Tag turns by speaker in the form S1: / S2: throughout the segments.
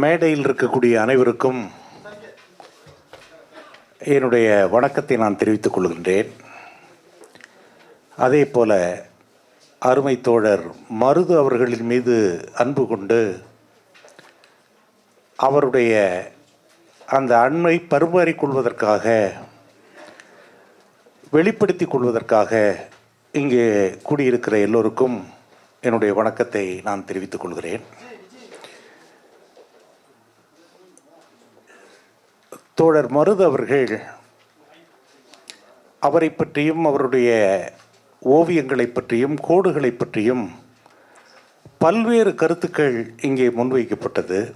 S1: மேடையில் இருக்கக்கூடிய அனைவருக்கும் என்னுடைய வணக்கத்தை நான் தெரிவித்துக் கொள்கின்றேன். அதே போல அருமை தோழர் மருது அவர்களின் மீது அன்பு கொண்டு அவருடைய அந்த அண்மை பரிமாறிக் கொள்வதற்காக வெளிப்படுத்திக் கொள்வதற்காக இங்கே கூடியிருக்கிற எல்லோருக்கும் என்னுடைய வணக்கத்தை நான் தெரிவித்துக் கொள்கிறேன். தோழர் மருது அவர்கள் அவரை பற்றியும் அவருடைய ஓவியங்களை பற்றியும் கோடுகளை பற்றியும் பல்வேறு கருத்துக்கள் இங்கே முன்வைக்கப்பட்டது.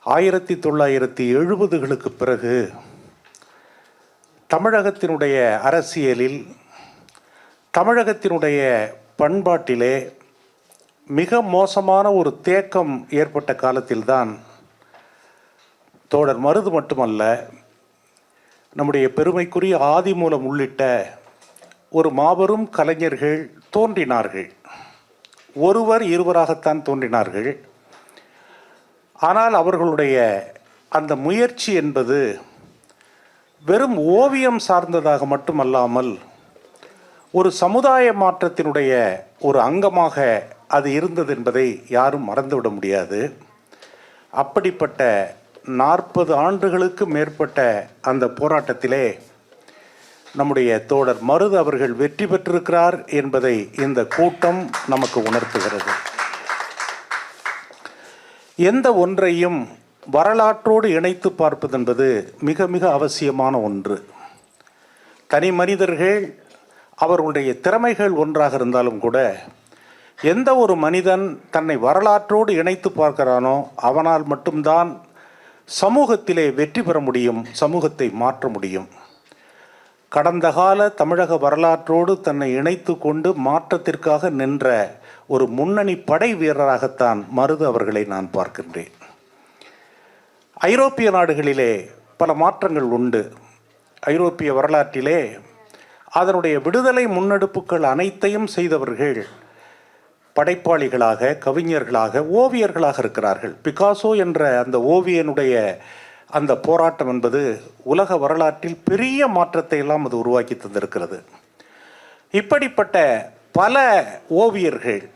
S1: ஆயிரத்தி தொள்ளாயிரத்தி எழுபதுகளுக்கு பிறகு தமிழகத்தினுடைய அரசியலில் தமிழகத்தினுடைய பண்பாட்டிலே மிக மோசமான ஒரு தேக்கம் ஏற்பட்ட காலத்தில்தான் தோழர் மருது மட்டுமல்ல நம்முடைய பெருமைக்குரிய ஆதிமூலம் உள்ளிட்ட ஒரு மாபெரும் கலைஞர்கள் தோன்றினார்கள். ஒருவர் இருவராகத்தான் தோன்றினார்கள். ஆனால் அவர்களுடைய அந்த முயற்சி என்பது வெறும் ஓவியம் சார்ந்ததாக மட்டுமல்லாமல் ஒரு சமுதாய மாற்றத்தினுடைய ஒரு அங்கமாக அது இருந்தது என்பதை யாரும் மறந்துவிட முடியாது. அப்படிப்பட்ட நாற்பது ஆண்டுகளுக்கு மேற்பட்ட அந்த போராட்டத்திலே நம்முடைய தோழர் மருது அவர்கள் வெற்றி பெற்றிருக்கிறார் என்பதை இந்த கூட்டம் நமக்கு உணர்த்துகிறது. எந்த ஒன்றையும் வரலாற்றோடு இணைத்து பார்ப்பது என்பது மிக மிக அவசியமான ஒன்று. தனி மனிதர்கள் அவர்களுடைய திறமைகள் ஒன்றாக இருந்தாலும் கூட எந்த ஒரு மனிதன் தன்னை வரலாற்றோடு இணைத்து பார்க்கிறானோ அவனால் மட்டும்தான் சமூகத்திலே வெற்றி பெற முடியும் சமூகத்தை மாற்ற முடியும். கடந்த கால தமிழக வரலாற்றோடு தன்னை இணைத்து கொண்டு மாற்றத்திற்காக நின்ற ஒரு முன்னணி படை வீரராகத்தான் மருது அவர்களை நான் பார்க்கின்றேன். ஐரோப்பிய நாடுகளிலே பல மாற்றங்கள் உண்டு. ஐரோப்பிய வரலாற்றிலே அதனுடைய விடுதலை முன்னெடுப்புகள் அனைத்தையும் செய்தவர்கள் படைப்பாளிகளாக கவிஞர்களாக ஓவியர்களாக இருக்கிறார்கள். பிகாசோ என்ற அந்த ஓவியனுடைய அந்த போராட்டம் என்பது உலக வரலாற்றில் பெரிய மாற்றத்தை எல்லாம் அது உருவாக்கி தந்திருக்கிறது. இப்படிப்பட்ட பல ஓவியர்கள்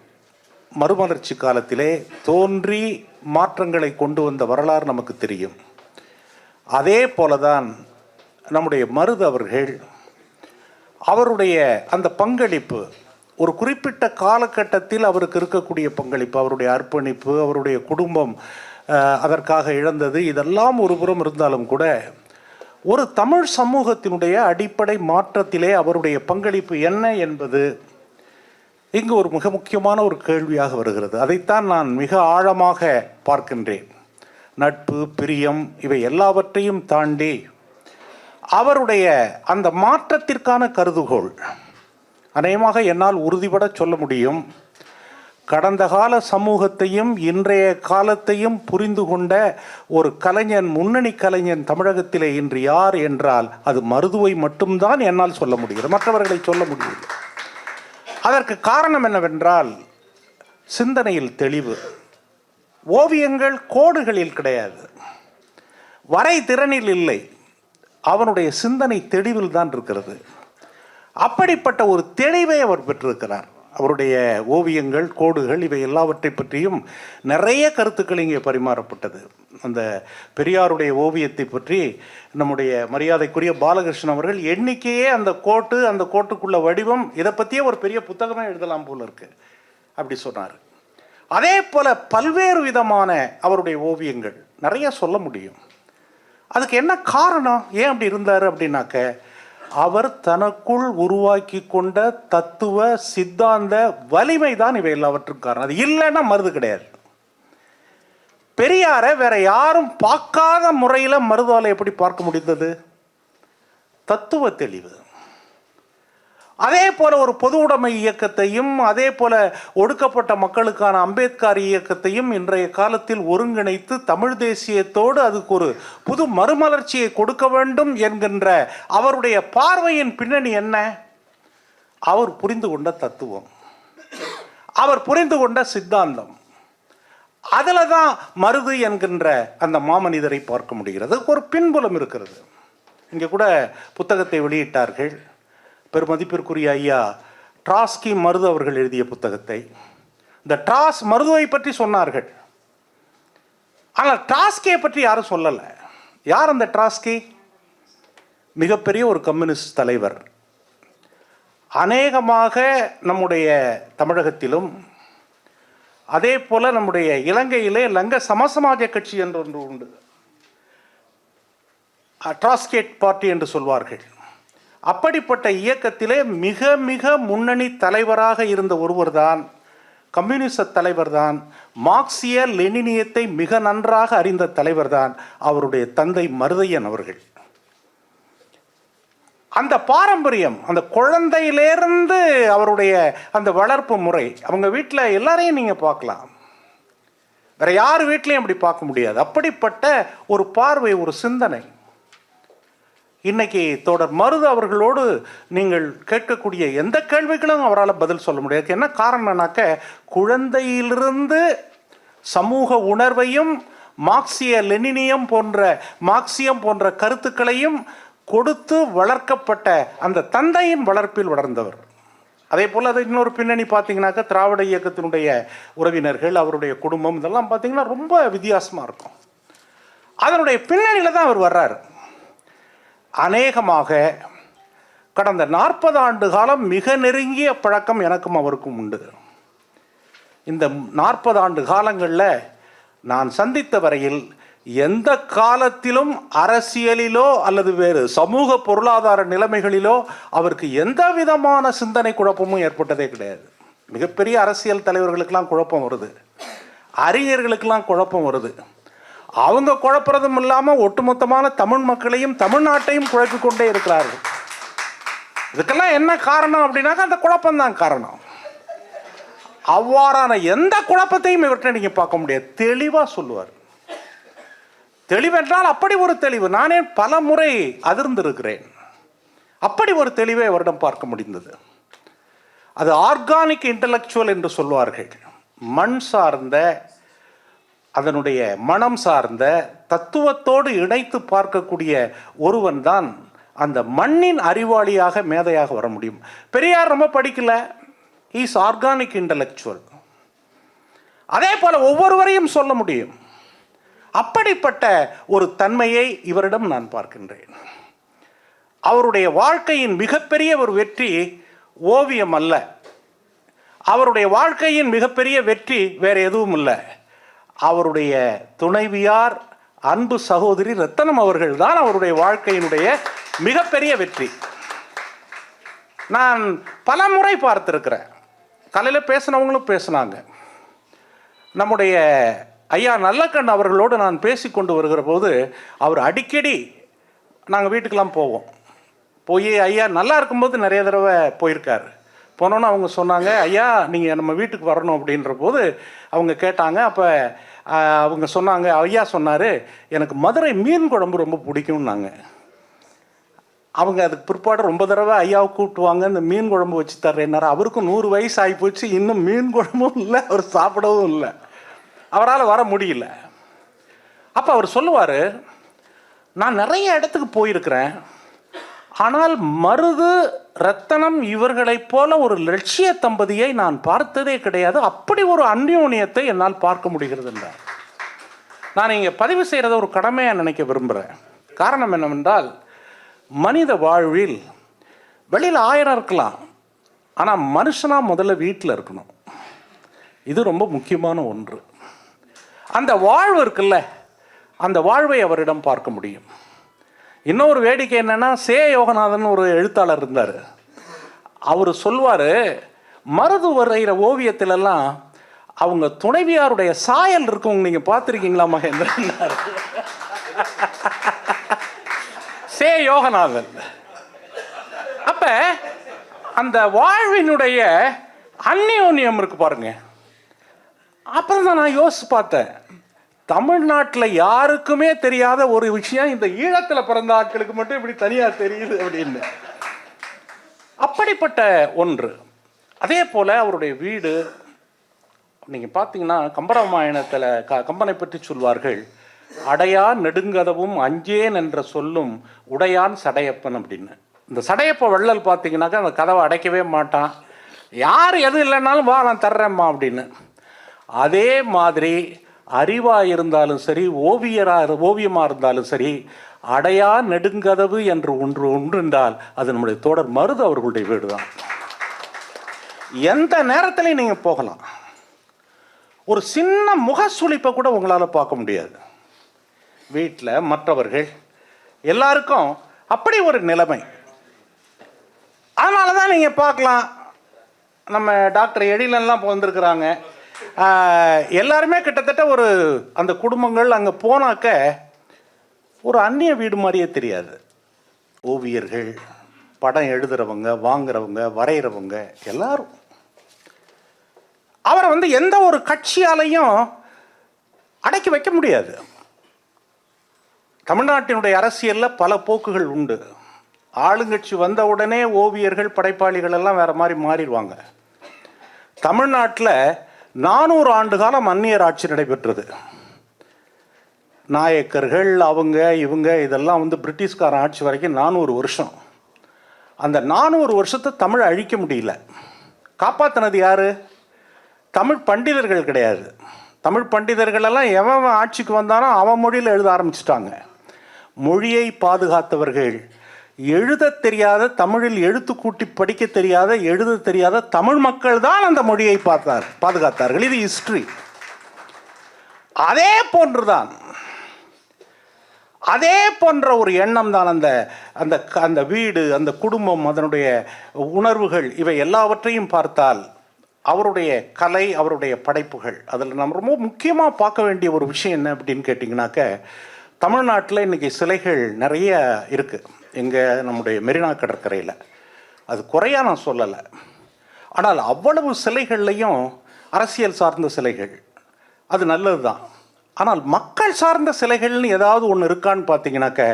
S1: மறுமலர்ச்சி காலத்திலே தோன்றி மாற்றங்களை கொண்டு வந்த வரலாறு நமக்கு தெரியும். அதே போலதான் நம்முடைய மருது அவர்கள் அவருடைய அந்த பங்களிப்பு ஒரு குறிப்பிட்ட காலகட்டத்தில் அவருக்கு இருக்கக்கூடிய பங்களிப்பு அவருடைய அர்ப்பணிப்பு அவருடைய குடும்பம் அதற்காக இழந்தது இதெல்லாம் ஒரு புறம் இருந்தாலும் கூட ஒரு தமிழ் சமூகத்தினுடைய அடிப்படை மாற்றத்திலே அவருடைய பங்களிப்பு என்ன என்பது இங்கு ஒரு மிக முக்கியமான ஒரு கேள்வியாக வருகிறது. அதைத்தான் நான் மிக ஆழமாக பார்க்கின்றேன். நட்பு பிரியம் இவை எல்லாவற்றையும் தாண்டி அவருடைய அந்த மாற்றத்திற்கான கருதுகோள் அநேகமாக என்னால் உறுதிபட சொல்ல முடியும். கடந்த கால சமூகத்தையும் இன்றைய காலத்தையும் புரிந்து கொண்ட ஒரு கலைஞன் முன்னணி கலைஞன் தமிழகத்திலே இன்று யார் என்றால் அது மருதுவை மட்டும்தான் என்னால் சொல்ல முடிகிறது. மற்றவர்களை சொல்ல முடியும். அதற்கு காரணம் என்னவென்றால் சிந்தனையில் தெளிவு. ஓவியங்கள் கோடுகளில் கிடையாது. வரை திறனில் இல்லை. அவனுடைய சிந்தனை தெளிவில் தான் இருக்கிறது. அப்படிப்பட்ட ஒரு தெளிவை அவர் பெற்றிருக்கிறார். அவருடைய ஓவியங்கள் கோடுகள் இவை எல்லாவற்றை பற்றியும் நிறைய கருத்துக்கள் இங்கே பரிமாறப்பட்டது. அந்த பெரியாருடைய ஓவியத்தை பற்றி நம்முடைய மரியாதைக்குரிய பாலகிருஷ்ணன் அவர்கள் எண்ணிக்கையே அந்த கோட்டு அந்த கோட்டுக்குள்ள வடிவம் இதை பற்றியே ஒரு பெரிய புத்தகமே எழுதலாம் போல இருக்கு அப்படி சொன்னார். அதே போல பல்வேறு விதமான அவருடைய ஓவியங்கள் நிறைய சொல்ல முடியும். அதுக்கு என்ன காரணம்? ஏன் அப்படி இருந்தார் அப்படின்னாக்க அவர் தனக்குள் உருவாக்கி கொண்ட தத்துவ சித்தாந்த வலிமை தான் இவை எல்லாவற்றுக்கும் காரணம். அது இல்லைன்னா மருது கிடையாது. பெரியாரை வேற யாரும் பார்க்காத முறையில் மருதாலை எப்படி பார்க்க முடிந்தது? தத்துவ தெளிவு. அதே போல ஒரு பொது உடைமை இயக்கத்தையும் அதே போல ஒடுக்கப்பட்ட மக்களுக்கான அம்பேத்கர் இயக்கத்தையும் இன்றைய காலத்தில் ஒருங்கிணைத்து தமிழ் தேசியத்தோடு அதுக்கு ஒரு புது மறுமலர்ச்சியை கொடுக்க வேண்டும் என்கின்ற அவருடைய பார்வையின் பின்னணி என்ன? அவர் புரிந்து கொண்ட தத்துவம். அவர் புரிந்து கொண்ட சித்தாந்தம். அதில் தான் மருது என்கின்ற அந்த மாமனிதரை பார்க்க முடிகிறது. ஒரு பின்புலம் இருக்கிறது. இங்கே கூட புத்தகத்தை வெளியிட்டார்கள். பெருமதிப்பிற்குரிய ஐயா ட்ராஸ்கி மருது அவர்கள் எழுதிய புத்தகத்தை. இந்த ட்ராஸ் மருதுவை பற்றி சொன்னார்கள். ஆனால் ட்ராஸ்கியை பற்றி யாரும் சொல்லலை. யார் அந்த ட்ராஸ்கி? மிகப்பெரிய ஒரு கம்யூனிஸ்ட் தலைவர். அநேகமாக நம்முடைய தமிழகத்திலும் அதே போல நம்முடைய இலங்கையிலே லங்க சமசமாஜ கட்சி என்று ஒன்று உண்டு. ட்ராஸ்கேட் பார்ட்டி என்று சொல்வார்கள். அப்படிப்பட்ட இயக்கத்திலே மிக மிக முன்னணி தலைவராக இருந்த ஒருவர் தான் கம்யூனிச தலைவர்தான் மார்க்சிய லெனினியத்தை மிக நன்றாக அறிந்த தலைவர் தான் அவருடைய தந்தை மருதையன் அவர்கள். அந்த பாரம்பரியம் அந்த குழந்தையிலேருந்து அவருடைய அந்த வளர்ப்பு முறை அவங்க வீட்டில் எல்லாரையும் நீங்கள் பார்க்கலாம். வேற யார் வீட்லையும் அப்படி பார்க்க முடியாது. அப்படிப்பட்ட ஒரு பார்வை ஒரு சிந்தனை. இன்னைக்கு தோடர் மருது அவர்களோடு நீங்கள் கேட்கக்கூடிய எந்த கேள்விகளும் அவரால் பதில் சொல்ல முடியாது. என்ன காரணம்னாக்க குழந்தையிலிருந்து சமூக உணர்வையும் மார்க்சிய லெனினியம் போன்ற மார்க்சியம் போன்ற கருத்துக்களையும் கொடுத்து வளர்க்கப்பட்ட அந்த தந்தையின் வளர்ப்பில் வளர்ந்தவர். அதே போல் அது இன்னொரு பின்னணி பார்த்தீங்கன்னாக்கா திராவிட இயக்கத்தினுடைய உறவினர்கள் அவருடைய குடும்பம் இதெல்லாம் பார்த்தீங்கன்னா ரொம்ப வித்தியாசமாக இருக்கும். அதனுடைய பின்னணியில் தான் அவர் வர்றாரு. அநேகமாக கடந்த நாற்பது ஆண்டு காலம் மிக நெருங்கிய பழக்கம் எனக்கும் அவருக்கும் உண்டு. இந்த நாற்பது ஆண்டு காலங்களில் நான் சந்தித்த வரையில் எந்த காலத்திலும் அரசியலிலோ அல்லது வேறு சமூக பொருளாதார நிலைமைகளிலோ அவருக்கு எந்த விதமான சிந்தனை குழப்பமும் ஏற்பட்டதே கிடையாது. மிகப்பெரிய அரசியல் தலைவர்களுக்கெல்லாம் குழப்பம் வருது. அறிஞர்களுக்கெல்லாம் குழப்பம் வருது. அவங்க குழப்புறதும் இல்லாமல் ஒட்டுமொத்தமான தமிழ் மக்களையும் தமிழ்நாட்டையும் குழப்பி கொண்டே இருக்கிறார்கள். இதுக்கெல்லாம் என்ன காரணம் அப்படின்னாக்கா அந்த குழப்பம்தான் காரணம். அவ்வாறான எந்த குழப்பத்தையும் இவற்றை நீங்கள் பார்க்க முடியாது. தெளிவாக சொல்லுவார். தெளிவென்றால் அப்படி ஒரு தெளிவு. நானே பல முறை அதிர்ந்திருக்கிறேன். அப்படி ஒரு தெளிவை அவரிடம் பார்க்க முடிந்தது. அது ஆர்கானிக் இன்டலெக்சுவல் என்று சொல்வார்கள். மண் சார்ந்த அதனுடைய மனம் சார்ந்த தத்துவத்தோடு இணைத்து பார்க்கக்கூடிய ஒருவன் தான் அந்த மண்ணின் அறிவாளியாக மேதையாக வர முடியும். பெரியார் ரொம்ப படிக்கல. இஸ் ஆர்கானிக் இன்டலெக்சுவல் அதே போல ஒவ்வொருவரையும் சொல்ல முடியும். அப்படிப்பட்ட ஒரு தன்மையை இவரிடம் நான் பார்க்கின்றேன். அவருடைய வாழ்க்கையின் மிகப்பெரிய ஒரு வெற்றி ஓவியம் அல்ல. அவருடைய வாழ்க்கையின் மிகப்பெரிய வெற்றி வேற எதுவும் இல்லை. அவருடைய துணைவியார் அன்பு சகோதரி ரத்தனம் அவர்கள் தான் அவருடைய வாழ்க்கையினுடைய மிகப்பெரிய வெற்றி. நான் பல முறை பார்த்துருக்கிறேன். காலையில் பேசினவங்களும் பேசினாங்க. நம்முடைய ஐயா நல்லக்கண் அவர்களோடு நான் பேசி கொண்டு வருகிற போது அவர் அடிக்கடி நாங்கள் வீட்டுக்கெல்லாம் போவோம். போய் ஐயா நல்லா இருக்கும்போது நிறைய தடவை போயிருக்காரு. போனோன்னு அவங்க சொன்னாங்க ஐயா நீங்கள் நம்ம வீட்டுக்கு வரணும். அப்படின்ற போது அவங்க கேட்டாங்க அப்போ அவங்க சொன்னாங்க ஐயா சொன்னார் எனக்கு மதுரை மீன் குழம்பு ரொம்ப பிடிக்கும்னாங்க. அவங்க அதுக்கு பிற்பாடு ரொம்ப தடவை ஐயாவை கூப்பிட்டுவாங்க இந்த மீன் குழம்பு வச்சு தர்றேன்னாரு. அவருக்கும் நூறு வயசு ஆகி போச்சு இன்னும் மீன் குழம்பும் இல்லை அவர் சாப்பிடவும் இல்லை. அவரால் வர முடியல. அப்போ அவர் சொல்லுவார் நான் நிறைய இடத்துக்கு போயிருக்கிறேன் ஆனால் மருது ரத்தனம் இவர்களைப் போல ஒரு லட்சிய தம்பதியை நான் பார்த்ததே கிடையாது. அப்படி ஒரு அந்யோன்யத்தை என்னால் பார்க்க முடிகிறது என்றார். நான் இங்கே பதிவு செய்கிறத ஒரு கடமையாக நினைக்க விரும்புகிறேன். காரணம் என்னவென்றால் மனித வாழ்வில் வெளியில் ஆயிரம் இருக்கலாம். ஆனால் மனுஷனாக முதல்ல வீட்டில் இருக்கணும். இது ரொம்ப முக்கியமான ஒன்று. அந்த வாழ்வு இருக்குல்ல அந்த வாழ்வை அவரிடம் பார்க்க முடியும். இன்னொரு வேடிக்கை என்னன்னா சே யோகநாதன் ஒரு எழுத்தாளர் இருந்தார். அவர் சொல்வார் மருது வரைகிற ஓவியத்திலெல்லாம் அவங்க துணைவியாருடைய சாயல் இருக்கும் நீங்கள் பார்த்துருக்கீங்களா மகேந்திரன்? சே யோகநாதன். அப்ப அந்த வாழ்வினுடைய அந்நியோன்யம் இருக்கு பாருங்க. அப்புறம் தான் நான் யோசிச்சு பார்த்தேன். தமிழ்நாட்டில் யாருக்குமே தெரியாத ஒரு விஷயம் இந்த ஈழத்தில் பிறந்த ஆட்களுக்கு மட்டும் இப்படி தனியாக தெரியுது அப்படின்னு. அப்படிப்பட்ட ஒன்று. அதே போல் அவருடைய வீடு நீங்கள் பார்த்தீங்கன்னா கம்பராமாயணத்தில் க கம்பனை பற்றி சொல்வார்கள் அடையா நெடுங்கதவும் அஞ்சேன் என்ற சொல்லும் உடையான் சடையப்பன் அப்படின்னு. இந்த சடையப்ப வள்ளல் பார்த்தீங்கன்னாக்கா அந்த கதவை அடைக்கவே மாட்டான். யார் எது இல்லைன்னாலும் வா நான் தர்றேம்மா அப்படின்னு. அதே மாதிரி அறிவாக இருந்தாலும் சரி ஓவியராக ஓவியமாக இருந்தாலும் சரி அடையா நெடுங்கதவு என்று ஒன்று ஒன்று என்றால் அது நம்முடைய தோடர் மருது அவர்களுடைய வீடு தான் எந்த நேரத்திலையும் நீங்கள் போகலாம். ஒரு சின்ன முகசுளிப்பை கூட உங்களால் பார்க்க முடியாது. வீட்டில் மற்றவர்கள் எல்லாருக்கும் அப்படி ஒரு நிலைமை. அதனால தான் நீங்கள் பார்க்கலாம். நம்ம டாக்டர் எழிலன்லாம் இப்போ வந்திருக்கிறாங்க எல்லாருமே கிட்டத்தட்ட ஒரு அந்த குடும்பங்கள் அங்கே போனாக்க ஒரு அந்நிய வீடு மாதிரியே தெரியாது. ஓவியர்கள் படம் எழுதுறவங்க வாங்குறவங்க வரைகிறவங்க எல்லாரும். அவரை வந்து எந்த ஒரு கட்சியாலையும் அடக்கி வைக்க முடியாது. தமிழ்நாட்டினுடைய அரசியலில் பல போக்குகள் உண்டு. ஆளுங்கட்சி வந்த உடனே ஓவியர்கள் படைப்பாளிகள் எல்லாம் வேற மாதிரி மாறிடுவாங்க. தமிழ்நாட்டில் நானூறு ஆண்டு காலம் அந்நியர் ஆட்சி நடைபெற்றது. நாயக்கர்கள் அவங்க இவங்க இதெல்லாம் வந்து பிரிட்டிஷ்காரன் ஆட்சி வரைக்கும் நானூறு வருஷம். அந்த நானூறு வருஷத்தை தமிழ் அழிக்க முடியல. காப்பாற்றினது யாரு? தமிழ் பண்டிதர்கள் கிடையாது. தமிழ் பண்டிதர்கள் எல்லாம் எவன் எவன் ஆட்சிக்கு வந்தானோ அவன் மொழியில் எழுத ஆரம்பிச்சிட்டாங்க. மொழியை பாதுகாத்தவர்கள் எழுத தெரியாத தமிழில் எழுத்து கூட்டி படிக்க தெரியாத எழுத தெரியாத தமிழ் மக்கள் தான் அந்த மொழியை பார்த்தார் பாதுகாத்தார்கள். இது ஹிஸ்டரி அதே போன்றுதான் அதே போன்ற ஒரு எண்ணம் தான் அந்த அந்த க- அந்த வீடு அந்த குடும்பம் அதனுடைய உணர்வுகள் இவை எல்லாவற்றையும் பார்த்தால் அவருடைய கலை அவருடைய படைப்புகள் அதில் நம்ம ரொம்ப முக்கியமாக பார்க்க வேண்டிய ஒரு விஷயம் என்ன அப்படின்னு கேட்டிங்கனாக்க தமிழ்நாட்டில் இன்றைக்கி சிலைகள் நிறைய இருக்குது எங்கள் நம்முடைய மெரினா கடற்கரையில். அது குறையா நான் சொல்லலை. ஆனால் அவ்வளவு சிலைகள்லையும் அரசியல் சார்ந்த சிலைகள். அது நல்லது தான் ஆனால் மக்கள் சார்ந்த சிலைகள்னு ஏதாவது ஒன்று இருக்கான்னு பார்த்தீங்கன்னாக்க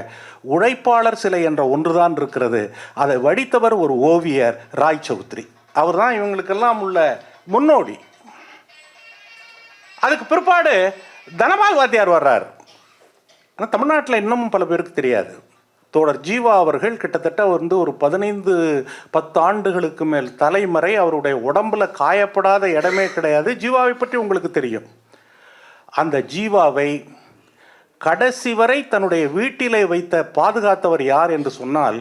S1: உழைப்பாளர் சிலை என்ற ஒன்று தான் இருக்கிறது. அதை வடித்தவர் ஒரு ஓவியர் ராய் சௌத்ரி. அவர் தான் இவங்களுக்கெல்லாம் உள்ள முன்னோடி. அதுக்கு பிற்பாடு தனபால் வாத்தியார் வர்றார். ஆனால் தமிழ்நாட்டில் இன்னமும் பல பேருக்கு தெரியாது. தோழர் ஜீவா அவர்கள் கிட்டத்தட்ட வந்து ஒரு பதினைந்து பத்து ஆண்டுகளுக்கு மேல் தலைமறை அவருடைய உடம்புல காயப்படாத இடமே கிடையாது. ஜீவாவை பற்றி உங்களுக்கு தெரியும். அந்த ஜீவாவை கடைசி வரை தன்னுடைய வீட்டிலே வைத்த பாதுகாத்தவர் யார் என்று சொன்னால்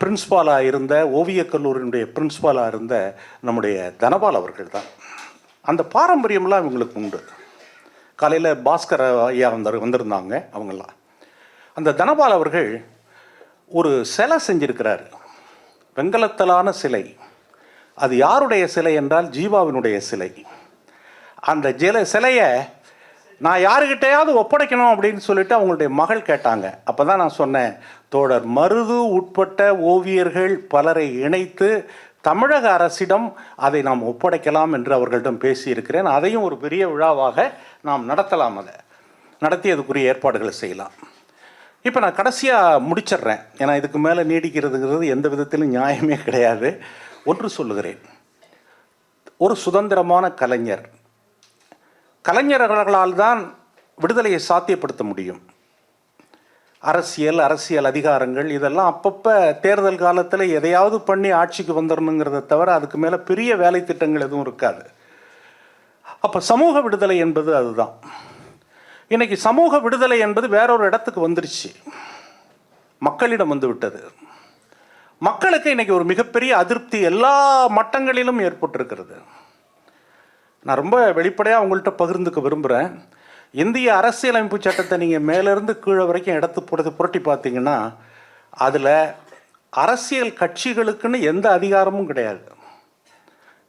S1: பிரின்ஸ்பாலாக இருந்த ஓவியக் கல்லூரியினுடைய பிரின்ஸ்பாலாக இருந்த நம்முடைய தனபால் அவர்கள் தான். அந்த பாரம்பரியம்லாம் இவங்களுக்கு உண்டு. காலையில் பாஸ்கர் ஐயா வந்தார் வந்திருந்தாங்க அவங்களாம் அந்த தனபால் அவர்கள் ஒரு சிலை செஞ்சிருக்கிறார். வெங்கலத்தலான சிலை. அது யாருடைய சிலை என்றால் ஜீவாவினுடைய சிலை. அந்த ஜில சிலையை நான் யாருக்கிட்டையாவது ஒப்படைக்கணும் அப்படின்னு சொல்லிட்டு அவங்களுடைய மகள் கேட்டாங்க. அப்போ தான் நான் சொன்னேன் தோழர் மருது உட்பட்ட ஓவியர்கள் பலரை இணைத்து தமிழக அரசிடம் அதை நாம் ஒப்படைக்கலாம் என்று அவர்களிடம் பேசியிருக்கிறேன். அதையும் ஒரு பெரிய விழாவாக நாம் நடத்தலாம் அதை. நடத்தி அதுக்குரிய ஏற்பாடுகளை செய்யலாம். இப்போ நான் கடைசியாக முடிச்சிடுறேன். ஏன்னா இதுக்கு மேலே நீடிக்கிறதுங்கிறது எந்த விதத்திலும் நியாயமே கிடையாது. ஒன்று சொல்லுகிறேன். ஒரு சுதந்திரமான கலைஞர். கலைஞர்களால் தான் விடுதலையை சாத்தியப்படுத்த முடியும். அரசியல் அரசியல் அதிகாரங்கள் இதெல்லாம் அப்பப்போ தேர்தல் காலத்தில் எதையாவது பண்ணி ஆட்சிக்கு வந்துடணுங்கிறத தவிர அதுக்கு மேலே பெரிய வேலை திட்டங்கள் எதுவும் இருக்காது. அப்போ சமூக விடுதலை என்பது அதுதான். இன்னைக்கு சமூக விடுதலை என்பது வேறொரு இடத்துக்கு வந்துருச்சு. மக்களிடம் வந்து விட்டது. மக்களுக்கு இன்னைக்கு ஒரு மிகப்பெரிய அதிருப்தி எல்லா மட்டங்களிலும் ஏற்பட்டிருக்கிறது. நான் ரொம்ப வெளிப்படையாக உங்கள்கிட்ட பகிர்ந்துக்க விரும்புகிறேன் இந்திய அரசியலமைப்பு சட்டத்தை நீங்கள் மேலேருந்து கீழே வரைக்கும் இடத்து புரட்டி புரட்டி பார்த்தீங்கன்னா அதில் அரசியல் கட்சிகளுக்குன்னு எந்த அதிகாரமும் கிடையாது.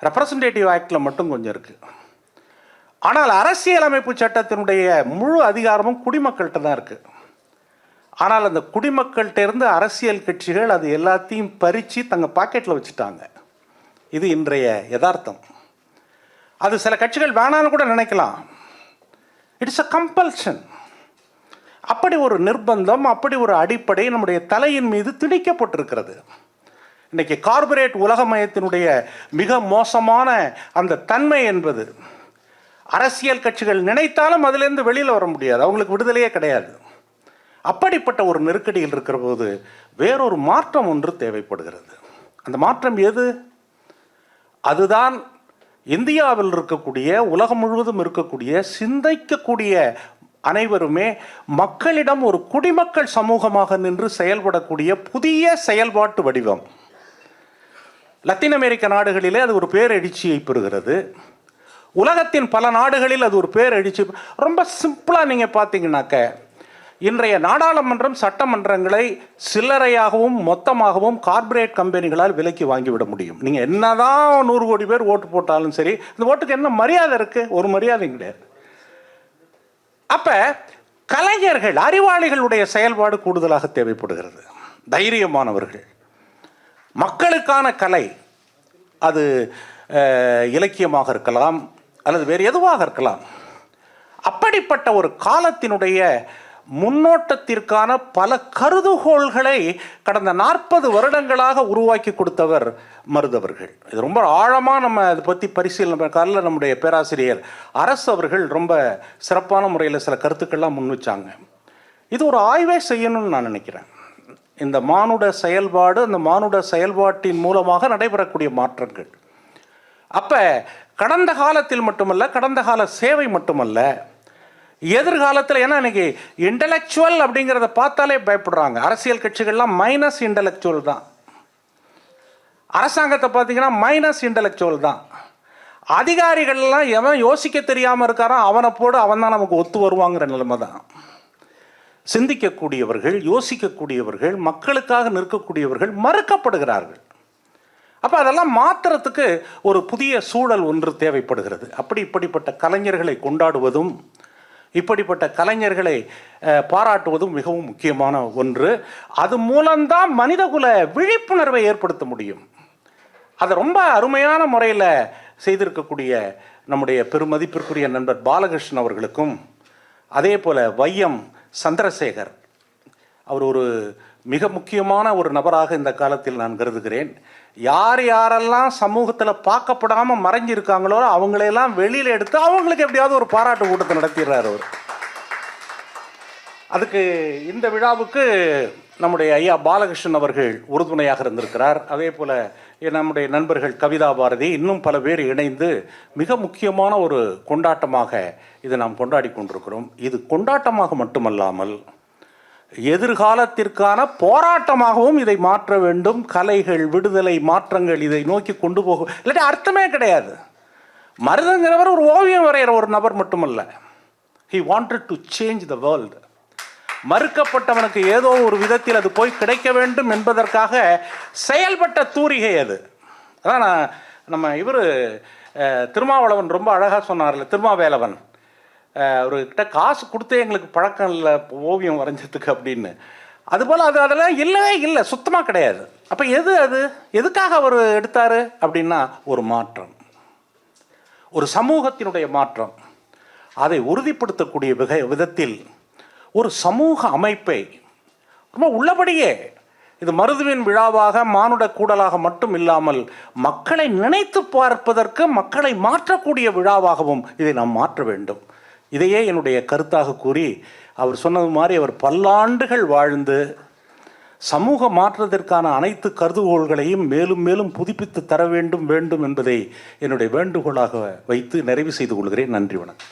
S1: ரெப்ரசன்டேட்டிவ் ஆக்டில் மட்டும் கொஞ்சம் இருக்குது ஆனால் அரசியலமைப்பு சட்டத்தினுடைய முழு அதிகாரமும் குடிமக்கள்கிட்ட தான் இருக்குது ஆனால் அந்த குடிமக்கள்கிட்ட இருந்து அரசியல் கட்சிகள் அது எல்லாத்தையும் பறித்து தங்கள் பாக்கெட்டில் வச்சுட்டாங்க. இது இன்றைய யதார்த்தம். அது சில கட்சிகள் வேணான்னு கூட நினைக்கலாம். இட்ஸ் அ கம்பல்ஷன் அப்படி ஒரு நிர்பந்தம் அப்படி ஒரு அடிப்படை நம்முடைய தலையின் மீது திணிக்கப்பட்டிருக்கிறது. இன்றைக்கி கார்பரேட் உலகமயத்தினுடைய மிக மோசமான அந்த தன்மை என்பது அரசியல் கட்சிகள் நினைத்தாலும் அதிலேருந்து வெளியில் வர முடியாது. அவங்களுக்கு விடுதலையே கிடையாது. அப்படிப்பட்ட ஒரு நெருக்கடியில் இருக்கிற போது வேறொரு மாற்றம் ஒன்று தேவைப்படுகிறது. அந்த மாற்றம் எது? அதுதான் இந்தியாவில் இருக்கக்கூடிய உலகம் முழுவதும் இருக்கக்கூடிய சிந்திக்கக்கூடிய அனைவருமே மக்களிடம் ஒரு குடிமக்கள் சமூகமாக நின்று செயல்படக்கூடிய புதிய செயல்பாட்டு வடிவம். லத்தீன் அமெரிக்க நாடுகளிலே அது ஒரு பேரெழுச்சியை பெறுகிறது. உலகத்தின் பல நாடுகளில் அது ஒரு பேர் அழிச்சு ரொம்ப சிம்பிளாக நீங்கள் பார்த்தீங்கன்னாக்க இன்றைய நாடாளுமன்றம் சட்டமன்றங்களை சில்லறையாகவும் மொத்தமாகவும் கார்ப்பரேட் கம்பெனிகளால் விலைக்கு வாங்கிவிட முடியும். நீங்கள் என்னதான் நூறு கோடி பேர் ஓட்டு போட்டாலும் சரி இந்த ஓட்டுக்கு என்ன மரியாதை இருக்குது ஒரு மரியாதையும் கிடையாது. அப்போ கலைஞர்கள் அறிவாளிகளுடைய செயல்பாடு கூடுதலாக தேவைப்படுகிறது. தைரியமானவர்கள். மக்களுக்கான கலை அது இலக்கியமாக இருக்கலாம் அல்லது வேறு எதுவாக இருக்கலாம். அப்படிப்பட்ட ஒரு காலத்தினுடைய முன்னோட்டத்திற்கான பல கருதுகோள்களை கடந்த நாற்பது வருடங்களாக உருவாக்கி கொடுத்தவர் மருதவர்கள். இது ரொம்ப ஆழமாக நம்ம அதை பற்றி பரிசீலனை காலில் நம்முடைய பேராசிரியர் அரசு அவர்கள் ரொம்ப சிறப்பான முறையில் சில கருத்துக்கள்லாம் முன் வச்சாங்க இது ஒரு ஆய்வே செய்யணும்னு நான் நினைக்கிறேன். இந்த மானுட செயல்பாடு அந்த மானுட செயல்பாட்டின் மூலமாக நடைபெறக்கூடிய மாற்றங்கள். அப்போ கடந்த காலத்தில் மட்டுமல்ல கடந்த கால சேவை மட்டுமல்ல எதிர்காலத்தில் ஏன்னா இன்னைக்கு இன்டலெக்சுவல் அப்படிங்கிறத பார்த்தாலே பயப்படுறாங்க. அரசியல் கட்சிகள்லாம் மைனஸ் இன்டலெக்சுவல் தான். அரசாங்கத்தை பார்த்தீங்கன்னா மைனஸ் இன்டலெக்சுவல் தான். அதிகாரிகள்லாம் எவன் யோசிக்க தெரியாமல் இருக்காரோ அவனை போடு அவன் தான் நமக்கு ஒத்து வருவாங்கிற நிலைமை தான். சிந்திக்கக்கூடியவர்கள் யோசிக்கக்கூடியவர்கள் மக்களுக்காக நிற்கக்கூடியவர்கள் மறுக்கப்படுகிறார்கள். அப்போ அதெல்லாம் மாற்றுறதுக்கு ஒரு புதிய சூழல் ஒன்று தேவைப்படுகிறது. அப்படி இப்படிப்பட்ட கலைஞர்களை கொண்டாடுவதும் இப்படிப்பட்ட கலைஞர்களை பாராட்டுவதும் மிகவும் முக்கியமான ஒன்று. அது மூலம்தான் மனிதகுல விழிப்புணர்வை ஏற்படுத்த முடியும். அதை ரொம்ப அருமையான முறையில் செய்திருக்கக்கூடிய நம்முடைய பெருமதிப்பிற்குரிய நண்பர் பாலகிருஷ்ணன் அவர்களுக்கும் அதே போல் வையம் சந்திரசேகர் அவர் ஒரு மிக முக்கியமான ஒரு நபராக இந்த காலத்தில் நான் கருதுகிறேன். யார் யாரெல்லாம் சமூகத்தில் பார்க்கப்படாமல் மறைஞ்சிருக்காங்களோ அவங்களையெல்லாம் வெளியில் எடுத்து அவங்களுக்கு எப்படியாவது ஒரு பாராட்டு கூட்டத்தை நடத்திடுறார் அவர். அதுக்கு இந்த விழாவுக்கு நம்முடைய ஐயா பாலகிருஷ்ணன் அவர்கள் உறுதுணையாக இருந்திருக்கிறார். அதே போல் நம்முடைய நண்பர்கள் கவிதா பாரதி இன்னும் பல பேர் இணைந்து மிக முக்கியமான ஒரு கொண்டாட்டமாக இதை நாம் கொண்டாடி கொண்டிருக்கிறோம். இது கொண்டாட்டமாக மட்டுமல்லாமல் எதிர்காலத்திற்கான போராட்டமாகவும் இதை மாற்ற வேண்டும். கலைகள் விடுதலை மாற்றங்கள் இதை நோக்கி கொண்டு போகும் இல்லாட்டி அர்த்தமே கிடையாது. மருதங்கிறவர் ஒரு ஓவியம் வரைகிற ஒரு நபர் மட்டுமல்ல. He wanted to change the world மறுக்கப்பட்டவனுக்கு ஏதோ ஒரு விதத்தில் அது போய் கிடைக்க வேண்டும் என்பதற்காக செயல்பட்ட தூரிகை அது. அதான் நான் நம்ம இவர் திருமாவளவன் ரொம்ப அழகாக சொன்னார்ல திருமாவேலவன் அவர்கிட்ட காசு கொடுத்தே எங்களுக்கு பழக்கம் இல்லை ஓவியம் வரைஞ்சதுக்கு அப்படின்னு. அதுபோல் அது அதெல்லாம் இல்லவே இல்லை சுத்தமாக கிடையாது. அப்போ எது அது? எதுக்காக அவர் எடுத்தார் அப்படின்னா ஒரு மாற்றம். ஒரு சமூகத்தினுடைய மாற்றம். அதை உறுதிப்படுத்தக்கூடிய விக விதத்தில் ஒரு சமூக அமைப்பை ரொம்ப உள்ளபடியே இது மருதுவின் விழாவாக மானுட கூடலாக மட்டும் இல்லாமல் மக்களை நினைத்து பார்ப்பதற்கு மக்களை மாற்றக்கூடிய விழாவாகவும் இதை நாம் மாற்ற வேண்டும். இதையே என்னுடைய கருத்தாக கூறி அவர் சொன்னது மாதிரி அவர் பல்லாண்டுகள் வாழ்ந்து சமூக மாற்றத்திற்கான அனைத்து கருதுகோள்களையும் மேலும் மேலும் புதுப்பித்து தர வேண்டும் வேண்டும் என்பதை என்னுடைய வேண்டுகோளாக வைத்து நிறைவு செய்து கொள்கிறேன். நன்றி வணக்கம்.